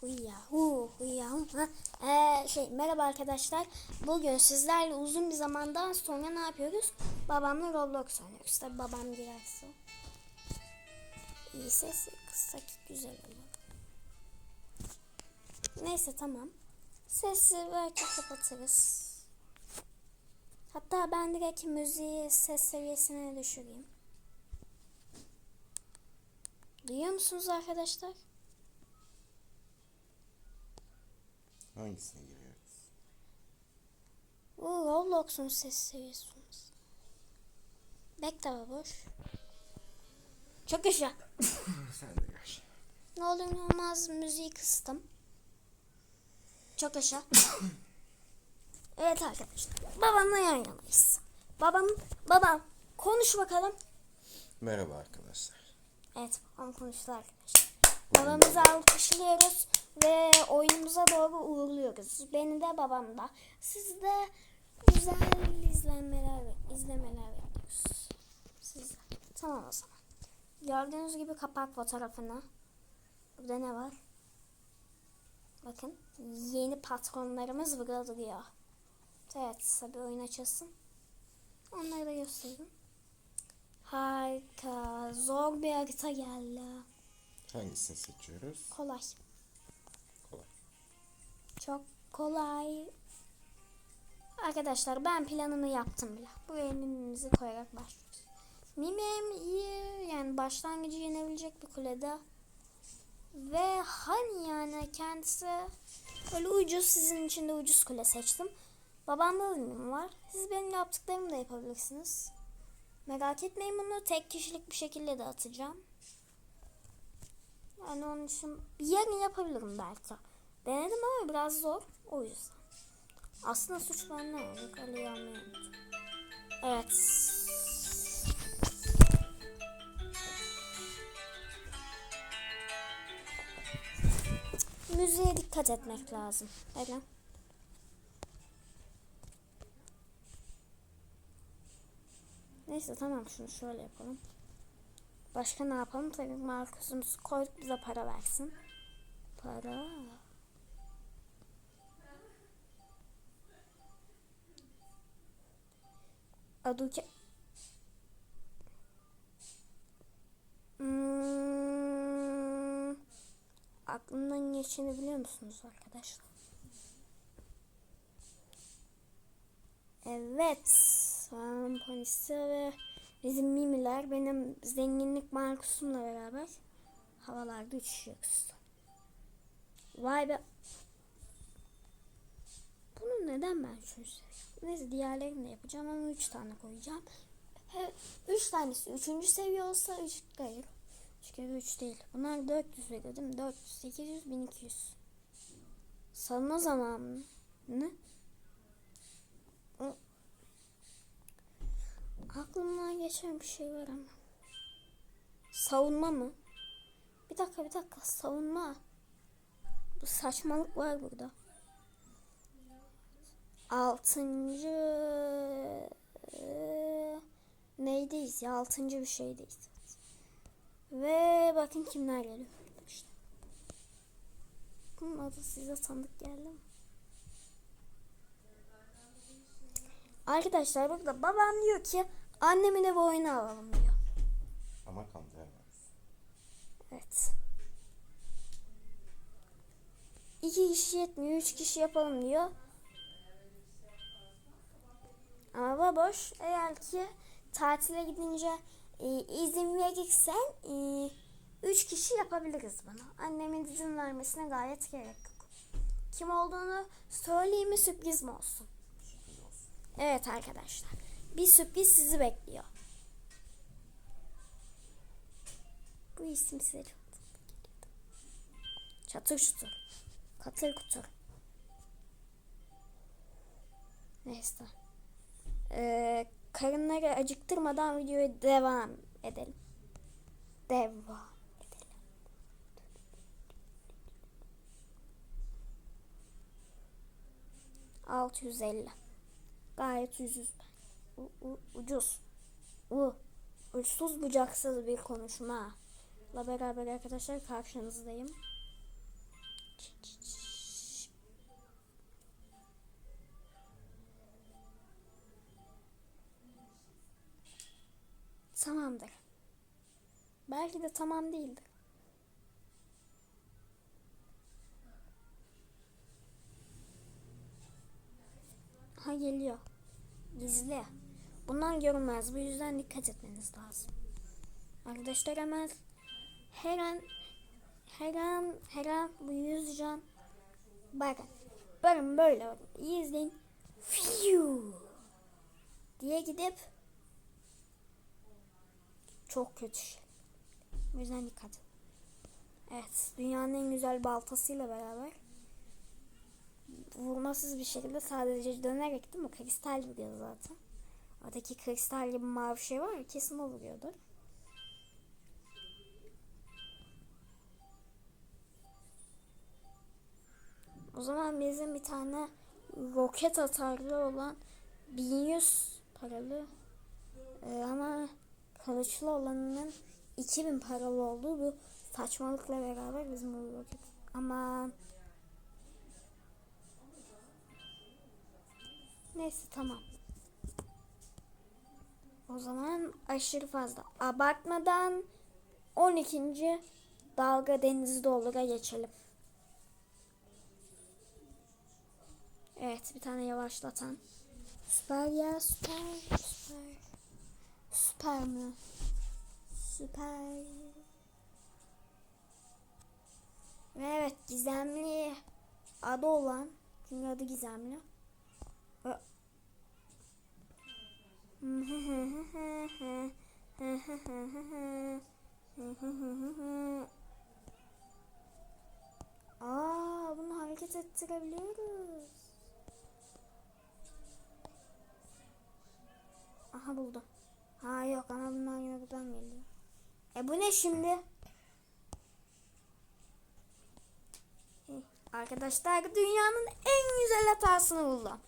Huyahu, huyahu. Ha, Ee, şey, merhaba arkadaşlar. Bugün sizlerle uzun bir zamandan sonra ne yapıyoruz? Babamla Roblox oynuyoruz. Tabi babam girerse. İyi ses kıssak güzel olur. Neyse tamam. Sesi belki kapatırız. Hatta ben direkt müziği ses seviyesine düşüreyim. Duyuyor musunuz arkadaşlar? Hangisine giriyoruz? Bu Roblox'un ses seviyesi. Bekle boş. Çok yaşa. Sen de gel. Ne olur ne olmaz müziği kıstım. Çok yaşa. evet arkadaşlar. Babamla yan yanayız. Babam, babam konuş bakalım. Merhaba arkadaşlar. Evet babam konuştu arkadaşlar. Babamızı alkışlıyoruz ve oyunumuza doğru uğurluyoruz. Beni de babam da. Siz de güzel izlenmeler, izlemeler bekliyoruz. Siz Tamam o zaman. Gördüğünüz gibi kapak fotoğrafını. Burada ne var? Bakın yeni patronlarımız burada duruyor. Evet tabi oyun açılsın. Onları da göstereyim. Harika. Zor bir harita geldi. Hangisini seçiyoruz? Kolay. Çok kolay. Arkadaşlar ben planını yaptım bile. Buraya mimimizi koyarak başlıyoruz. Mimim iyi yani başlangıcı yenebilecek bir kulede. Ve hani yani kendisi böyle ucuz sizin için de ucuz kule seçtim. Babamda da mimim var. Siz benim yaptıklarımı da yapabilirsiniz. Merak etmeyin bunu tek kişilik bir şekilde de atacağım. Yani onun için yarın yapabilirim belki. Denedim ama biraz zor. O yüzden. Aslında suç bende yok. Ali'yi almayı. Evet. Müziğe dikkat etmek lazım. Öyle. Neyse tamam şunu şöyle yapalım. Başka ne yapalım? Tabii Markus'umuz koyduk bize para versin. Para. Aduke. Hmm, aklımdan geçeni biliyor musunuz arkadaşlar? Evet. Sağlam polisi ve bizim mimiler benim zenginlik Markus'umla beraber havalarda uçuşuyoruz. Vay be. Bunu neden ben seviyorum? Neyse diğerlerini de yapacağım ama 3 tane koyacağım. 3 tanesi 3. seviye olsa 3 hayır. 3 kere 3 değil. Bunlar 400 veriyor değil mi? 400, 800, 1200. Savunma zamanı. Ne? Aklımdan geçen bir şey var ama. Savunma mı? Bir dakika bir dakika savunma. Bu saçmalık var burada. Altıncı eee, neydeyiz ya? Altıncı bir şeydeyiz. Ve bakın kimler geliyor. İşte. Bunun adı size tanıdık geldi mi? Arkadaşlar burada babam diyor ki annemin ev oyunu alalım diyor. Ama kandıramıyoruz. Evet. İki kişi yetmiyor, üç kişi yapalım diyor. Ama baboş eğer ki tatile gidince e, izin verirsen e, üç kişi yapabiliriz bunu. Annemin izin vermesine gayet gerek yok. Kim olduğunu söyleyeyim mi sürpriz mi olsun? Evet arkadaşlar. Bir sürpriz sizi bekliyor. Bu isim size çok. Çatır çutur. Katır kutur. Neyse. Ee, karınları acıktırmadan videoya devam edelim. Devam. Altı yüz elli. Gayet ucuz. U, u, ucuz. U, uçsuz bucaksız bir konuşma. La beraber arkadaşlar karşınızdayım. Belki de tamam değildi. Ha geliyor. Gizli. Bunlar görünmez. Bu yüzden dikkat etmeniz lazım. Arkadaşlar hemen her an her an her an bu yüz can bakın bakın böyle bakın. İyi izleyin Fiu diye gidip çok kötü şey. O yüzden dikkat. Evet dünyanın en güzel baltasıyla beraber vurmasız bir şekilde sadece dönerek değil mi? Kristal vuruyor zaten. Oradaki kristal gibi mavi şey var ya kesin o vuruyordur. O zaman bizim bir tane roket atarlı olan 1100 paralı e, ama kılıçlı olanının 2000 paralı olduğu bu saçmalıkla beraber bizim roket ama neyse tamam. O zaman aşırı fazla abartmadan 12. dalga denizde olur'a geçelim. Evet bir tane yavaşlatan. Süper ya süper süper. Süper mi? Süper. Ve evet gizemli adı olan çünkü adı gizemli. Aa, bunu hareket ettirebiliyoruz. Aha buldum. Ha yok ama bunlar yine buradan geliyor. E bu ne şimdi? Arkadaşlar dünyanın en güzel hatasını buldum.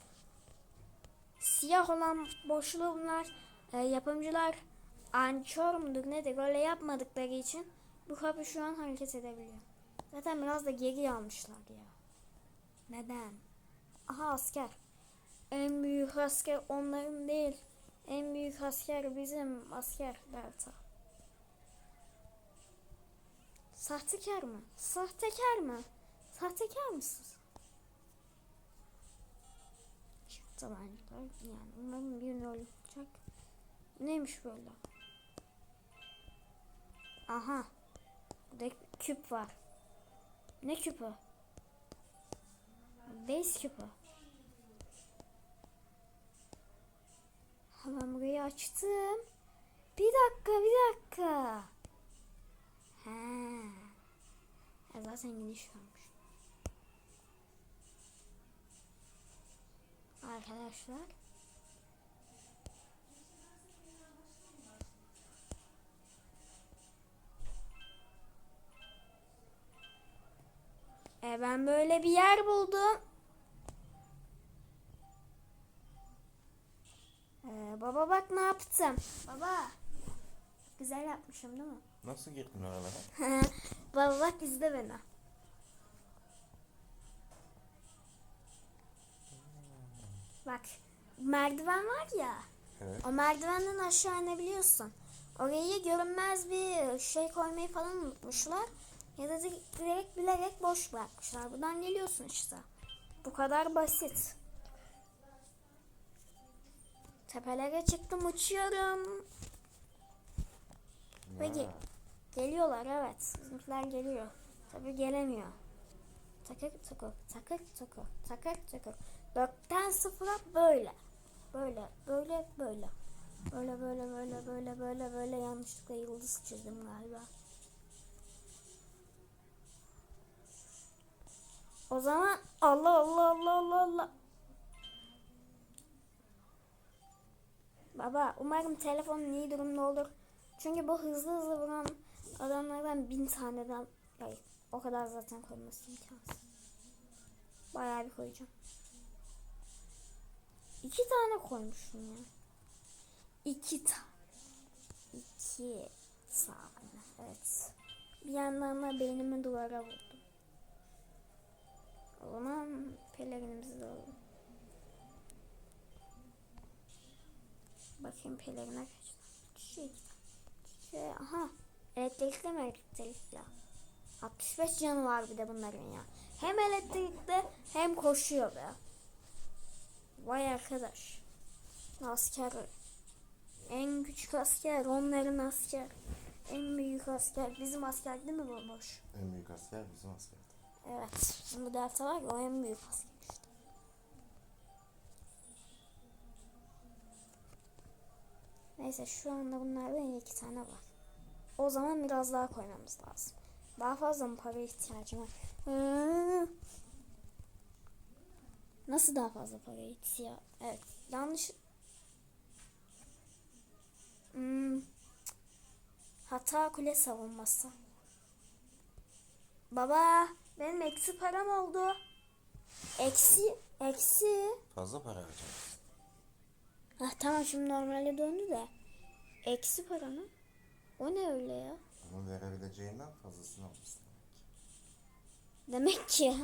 Siyah olan boşluğu bunlar e, yapımcılar ançor mudur nedir öyle yapmadıkları için bu kapı şu an hareket edebiliyor. Zaten biraz da geri almışlar ya. Neden? Aha asker. En büyük asker onların değil. En büyük asker bizim asker Delta. Sahtekar mı? Sahtekar mı? Sahtekar mısın? Tabancalar yani umarım bir gün olacak. Neymiş böyle? Aha. Burada küp var. Ne küpü? Base küpü. Hemen burayı açtım. Bir dakika bir dakika. He. Ya zaten gidiş varmış. Arkadaşlar. E ben böyle bir yer buldum. Ee, baba bak ne yaptım. Baba. Güzel yapmışım değil mi? Nasıl girdin oralara? baba bak izle beni. Bak merdiven var ya. Evet. O merdivenden aşağı inebiliyorsun. Oraya görünmez bir şey koymayı falan unutmuşlar. Ya da di- direkt bilerek boş bırakmışlar. Buradan geliyorsun işte. Bu kadar basit. Tepelere çıktım uçuyorum. Ya, Geliyorlar evet. Bizimkiler geliyor. Tabi gelemiyor. Takır tukur, takır tukur, takır tukur. Dörtten sıfıra böyle. Böyle, böyle, böyle. Böyle, böyle, böyle, böyle, böyle, böyle yanlışlıkla yıldız çizdim galiba. O zaman Allah Allah Allah Allah Allah. Baba umarım telefonun iyi durumda olur. Çünkü bu hızlı hızlı vuran adamlardan bin taneden hayır o kadar zaten koyması imkansız. Bayağı bir koyacağım. İki tane koymuşum ya. İki tane. İki tane. Evet. Bir yandan da beynimi duvara vurdum. O zaman pelerinimizi de alalım. Bakayım pelerine kaç tane. Şey, şey, aha. Elektrikli mi elektrikli? 65 canı var bir de bunların ya. Hem elektrikli hem koşuyor be. Vay arkadaş. Asker. En küçük asker onların asker. En büyük asker bizim asker değil mi bomboş? En büyük asker bizim asker. Evet. Bizim bu delta var ya o en büyük asker işte. Neyse şu anda bunlardan iki tane var. O zaman biraz daha koymamız lazım. Daha fazla mı para ihtiyacım var? Nasıl daha fazla para ihtiyaç? Evet. Yanlış. Hmm. Hata kule savunması. Baba benim eksi param oldu. Eksi. Eksi. Fazla para harcamışsın. Ah tamam şimdi normale döndü de. Eksi para mı? O ne öyle ya? Ama verebileceğinden fazlasını almışsın. Demek ki.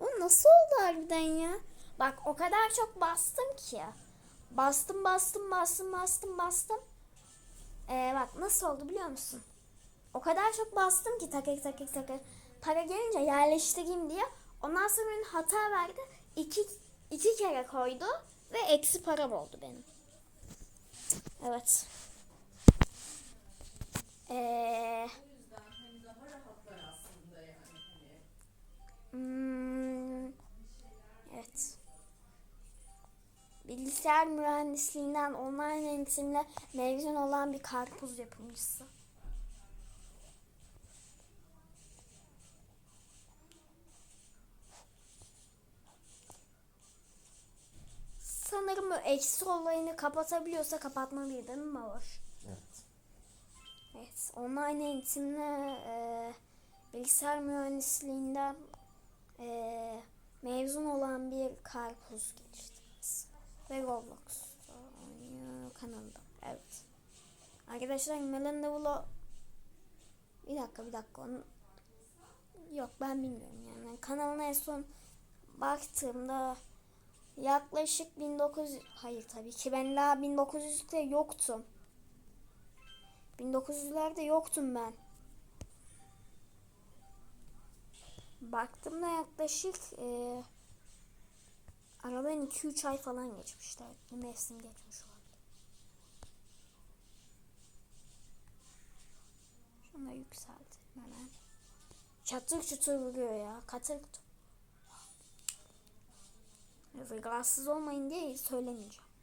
O nasıl oldu harbiden ya? Bak o kadar çok bastım ki. Bastım bastım bastım bastım bastım. Ee, bak nasıl oldu biliyor musun? O kadar çok bastım ki takır takır takır. Para gelince yerleştireyim diye. Ondan sonra benim hata verdi. İki, iki kere koydu. Ve eksi param oldu benim. Evet. Eee... Hmm, evet. Bilgisayar mühendisliğinden online eğitimle mezun olan bir karpuz yapımcısı. Sanırım bu eksi olayını kapatabiliyorsa kapatmalıydı mi Baboş? Evet. Evet, online eğitimle e, bilgisayar mühendisliğinden e, mezun olan bir karpuz geliştirmesi. Ve Roblox'ta oynuyor kanalda. Evet. Arkadaşlar Melinda Vlog bir dakika bir dakika onu yok ben bilmiyorum yani kanalına en son baktığımda yaklaşık 1900 hayır tabii ki ben daha 1900'de yoktum. 1900'lerde yoktum ben. Baktığımda yaklaşık e, aradan 2-3 ay falan geçmişler. Bir mevsim geçmiş oldu. Şunu da yükseltelim hemen. Çatır çutur vuruyor ya. Katır. Evet, rahatsız olmayın diye söylemeyeceğim.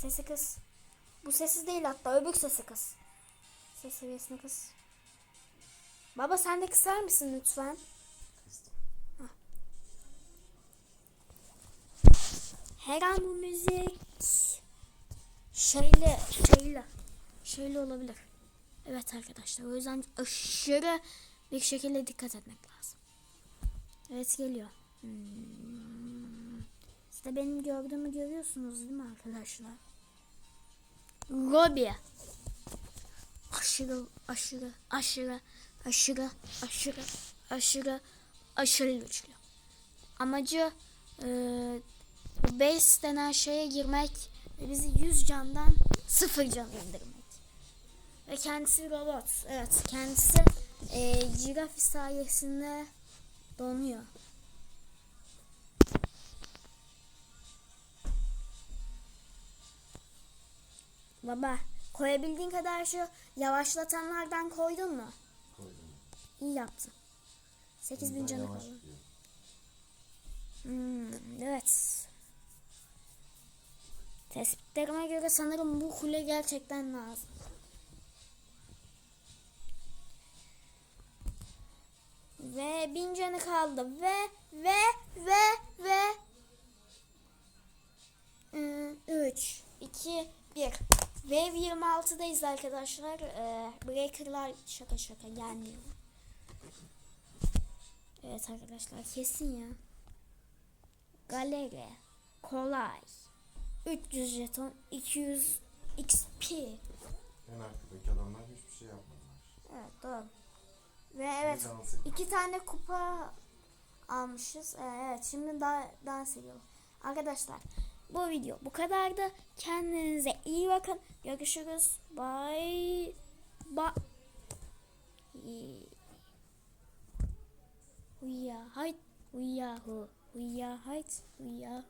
Sesi kız. Bu sesi değil hatta öbür sesi kız. Ses seviyesini kız. Baba sen de kısar mısın lütfen? Her an bu müzik şeyle şeyle şeyle olabilir. Evet arkadaşlar o yüzden aşırı bir şekilde dikkat etmek lazım. Evet geliyor. Hmm. Siz de benim gördüğümü görüyorsunuz değil mi arkadaşlar? Robi. Aşırı aşırı aşırı aşırı aşırı aşırı aşırı güçlü. Amacı bu base denen şeye girmek ve bizi 100 candan 0 can indirmek. Ve kendisi robot. Evet kendisi e, Girafi sayesinde donuyor. Baba koyabildiğin kadar şu yavaşlatanlardan koydun mu? Koydum. İyi yaptın. 8000 Bundan canı kaldı. Hmm, evet. Tespitlerime göre sanırım bu kule gerçekten lazım. Ve bin canı kaldı ve ve ve ve 3 2 1 Wave 26'dayız arkadaşlar. Ee, breaker'lar şaka şaka gelmiyor. Evet arkadaşlar kesin ya. Galeri. Kolay. 300 jeton. 200 XP. En arkadaki adamlar hiçbir şey yapmadılar. Evet doğru. Ve evet dans ediyor. iki tane kupa almışız. Ee, Evet şimdi daha dans ediyoruz. Arkadaşlar bu video bu kadardı. Kendinize iyi bakın. Görüşürüz. Bye. Bye. We are height. We are who. We are height. We are